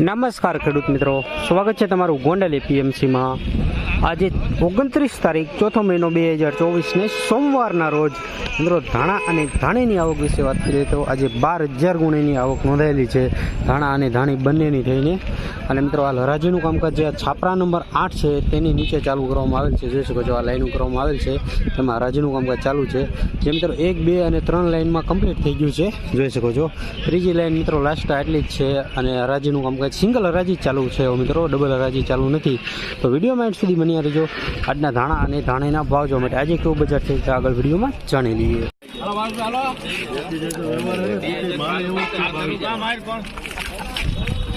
નમસ્કાર ખેડૂત મિત્રો. સ્વાગત છે તમારું ગોંડલ એપીએમસીમાં. આજે ઓગણત્રીસ તારીખ, ચોથો મહિનો બે હજાર ચોવીસને સોમવારના રોજ મિત્રો ધાણા અને ધાણીની આવક વિશે વાત કરીએ તો આજે બાર હજાર ગુણીની આવક નોંધાયેલી છે. ધાણા અને ધાણી બંનેની થઈને અને મિત્રો આ હરાજીનું કામકાજ જે છાપરા નંબર આઠ છે તેની નીચે ચાલુ કરવામાં આવેલ છે. જોઈ શકો છો આ લાઈનો કરવામાં આવેલ છે. તેમાં હરાજીનું કામકાજ ચાલુ છે. જે મિત્રો એક બે અને ત્રણ લાઇનમાં કમ્પ્લીટ થઈ ગયું છે. જોઈ શકો છો. ત્રીજી લાઇન મિત્રો લાસ્ટ આટલી જ છે અને હરાજીનું કામકાજ સિંગલ હરાજી જ ચાલુ છે મિત્રો ડબલ હરાજી ચાલુ નથી. તો વિડીયોમાં એન્ડ સુધી બન્યા રહેજો. આજના ધાણા અને ધાણીના ભાવ જોવા માટે આજે કેવું બજાર છે તે આગળ વિડીયોમાં જાણી લઈએ.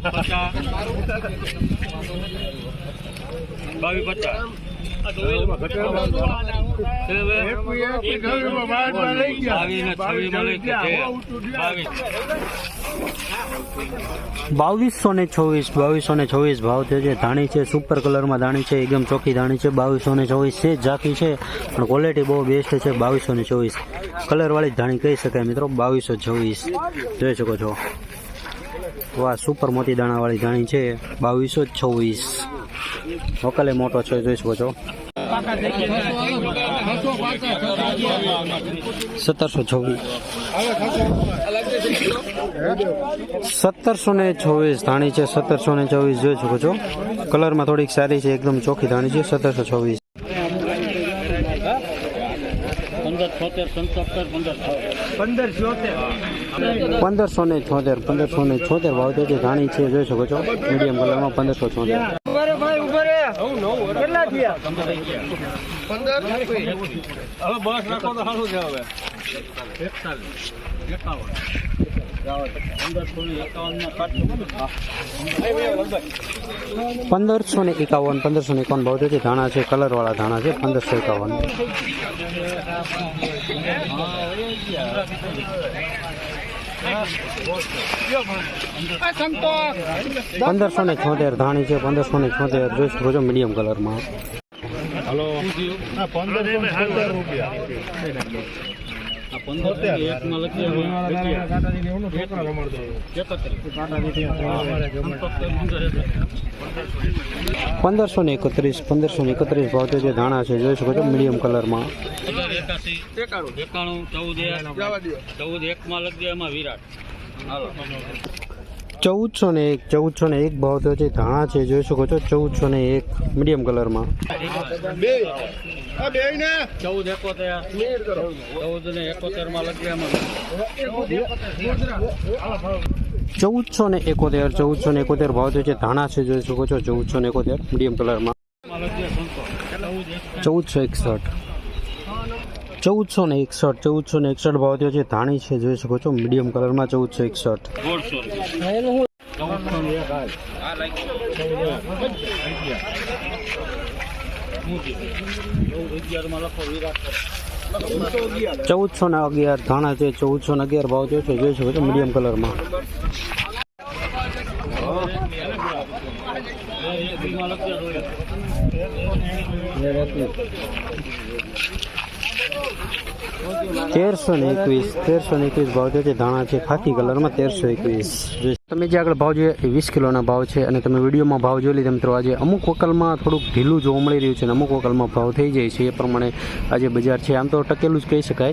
પચાસ બાવીસ ને છવ્વીસ બાવીસો ને છવ્વીસ ભાવ થયો છે ધાણી છે સુપર કલરમાં ધાણી છે, એકદમ ચોખ્ખી ધાણી છે બાવીસો ને છવ્વીસ છે, ઝાંખી છે, પણ ક્વોલિટી બહુ બેસ્ટ છે બાવીસો ને ચોવીસ કલરવાળી ધાણી કહી શકાય મિત્રો બાવીસો છવ્વીસ. જોઈ શકો છો. વાહ સુપર મોતી દાણાવાળી ધાણી છે, બાવીસો છવ્વીસ. વકલે મોટો છે, જોઈ શકો છો. સત્તરસો છવ્વીસ. સત્તરસો ને છવ્વીસ ધાણી છે, સત્તરસો ને ચોવીસ જોઈ શકો છો. કલરમાં થોડીક સારી છે, એકદમ ચોખ્ખી ધાણી છે, સત્તરસો છવ્વીસ. પંદર છોતેર, પંચોતેર, પંદર પંદરસો ને છોતેર. પંદરસો ને છોતેર ભાવ તો છે છે જોઈ શકો છો મીડિયમ કલરમાં પંદરસો છોતેર. હવે બસ રાખો તો સારું છે હવે. એકતાલીસ એકાવન પંદરસો ને એકાવન પંદરસો ને એકાવન પંદરસો ને એકાવન ભાવ છે ધાણા છે કલરવાળા ધાણા છે પંદરસો એકાવન. પંદરસો ને છોતેર ધાણી છે પંદરસો ને છોતેર જોઈ શકો છો મીડિયમ કલરમાં હલો પંદરસો પંદર રૂપિયા. આ પંદરસો ને એકમાં લખીએ પંદરસો ને એકત્રીસ પંદરસો ને એકત્રીસ ભાવ તો જે ધાણા છે જોઈ શકો છો મીડિયમ કલરમાં. માં એકાણું. ચૌદ એક. ચૌદ એકમાં લખીએ એમાં વિરાટ. હાલો. ચૌદસો ને એક ચૌદસો ને એક ભાવ તો છે ધાણા છે જોઈ શકો છો ચૌદસો ને એક મીડિયમ કલરમાં. ચૌદ એકોતેર. ચૌદ ને એકોતેરમાં લખીએ ચૌદસો ને એકોતેર ચૌદસો ને એકોતેર ભાવ તો છે ધાણા છે જોઈ શકો છો ચૌદસો ને એકોતેર મીડિયમ કલરમાં. ચૌદસો એકસઠ. ચૌદસો ને એકસઠ ચૌદસો ને એકસઠ ભાવ થયો છે ધાણી છે જોઈ શકો છો મીડિયમ કલરમાં ચૌદસો એકસઠ. ચૌદસો ને અગિયાર, ધાણા છે ચૌદસો ને અગિયાર ભાવ થયો છે, જોઈ શકો છો, મીડિયમ કલરમાં. લખીએ તેરસો ને એકવીસ, તેરસો ને એકવીસ ભાવ છે ધાણા છે, ખાકી કલરમાં તેરસો એકવીસ. તમે જે આગળ ભાવ જોઈએ એ વીસ કિલોના ભાવ છે અને તમે વિડીયોમાં ભાવ જોઈ લીધા મિત્રો, આજે અમુક વકલમાં થોડુંક ઢીલું જોવા મળી રહ્યું છે અને અમુક વકલમાં ભાવ થઈ જાય છે, એ પ્રમાણે આજે બજાર છે. આમ તો ટકેલું જ કહી શકાય.